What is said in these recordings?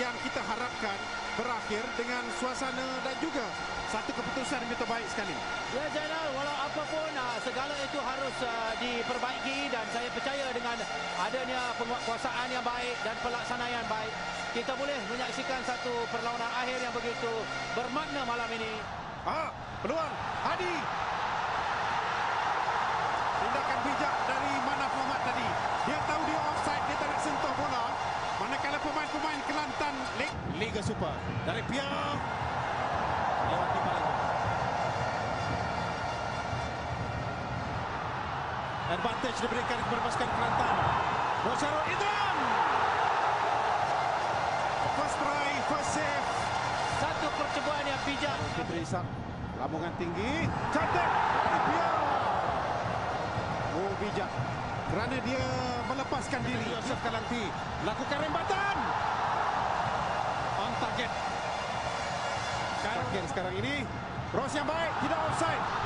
yang kita harapkan berakhir dengan suasana dan juga satu keputusan yang terbaik sekali. Ya Zainal, walau apapun uh, segala itu harus uh, diperbaiki dan saya percaya dengan adanya penguasaan yang baik dan pelaksanaan yang baik kita boleh menyaksikan satu perlawanan akhir yang begitu bermakna malam ini. Ah, peluang Hadi. Manakala pemain-pemain Kelantan Liga Super dari Pia lewat. Advantage diberikan kepada pasukan Kelantan. Rosyarul Idram. First try, first save. Satu percubaan yang bijak. Fitri Isak. Lambungan tinggi. Cantik. Dari Pia. Oh, bijak. Kerana dia melepaskan diri. Yosef Kalanti. Lakukan rembatan. On target. Target sekarang ini. Cross yang baik. Tidak offside.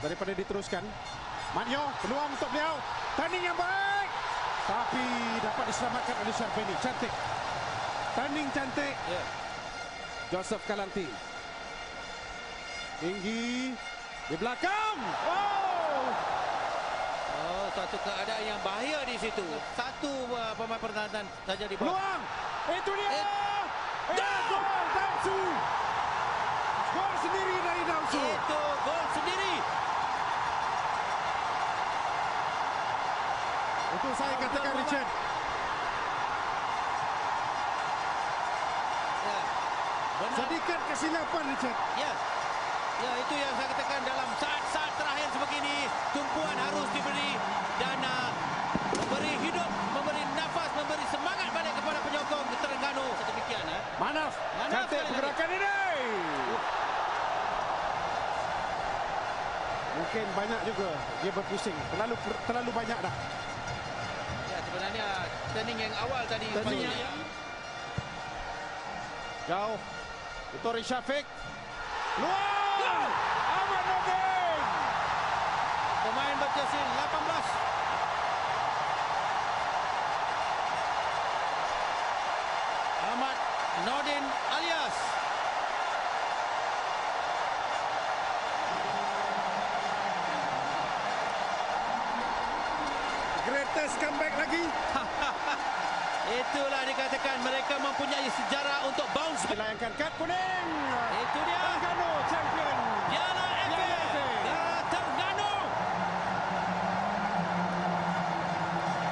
Daripada diteruskan. Manyo, peluang untuk beliau. Tanding yang baik. Tapi dapat diselamatkan oleh Syarfini. Cantik. Tanding cantik. ya. Joseph Kalanti. Tinggi. Di belakang. Oh. Oh, satu keadaan yang bahaya di situ. Satu uh, pemain pertahanan saja di bawah. Peluang. Itu dia. Eh. Eh, gol. Damsu. Gol sendiri dari Damsu. Itu gol sendiri. Itu saya katakan Richard. Ya. Benar. Sedikit kesilapan Richard. Ya. Ya, itu yang saya katakan dalam saat-saat terakhir sebegini, tumpuan harus diberi dan uh, memberi hidup, memberi nafas, memberi semangat balik kepada penyokong Terengganu. Sedemikian ya. Manaf. Manaf Cantik pergerakan ini. Mungkin banyak juga dia berpusing. Terlalu terlalu banyak dah. Turning yang awal tadi. Patutnya- yang- Jauh. Itu Syafiq. Luar. Ahmad Nordin. Pemain berjersey 18. Ahmad Nordin alias Greatest comeback lagi. Itulah dikatakan mereka mempunyai sejarah untuk bounce back. Dilayangkan kad kuning. Itu dia. Terengganu champion. Piala FA. Piala. Dan Terengganu.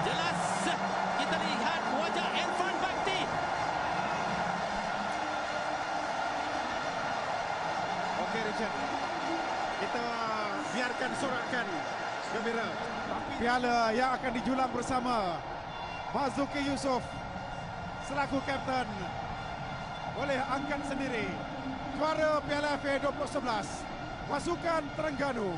Jelas kita lihat wajah Irfan Bakti. Okey Richard. Kita biarkan sorakan gembira. Piala yang akan dijulang bersama Mazuki Yusof selaku kapten boleh angkat sendiri juara Piala FA 2011 pasukan Terengganu.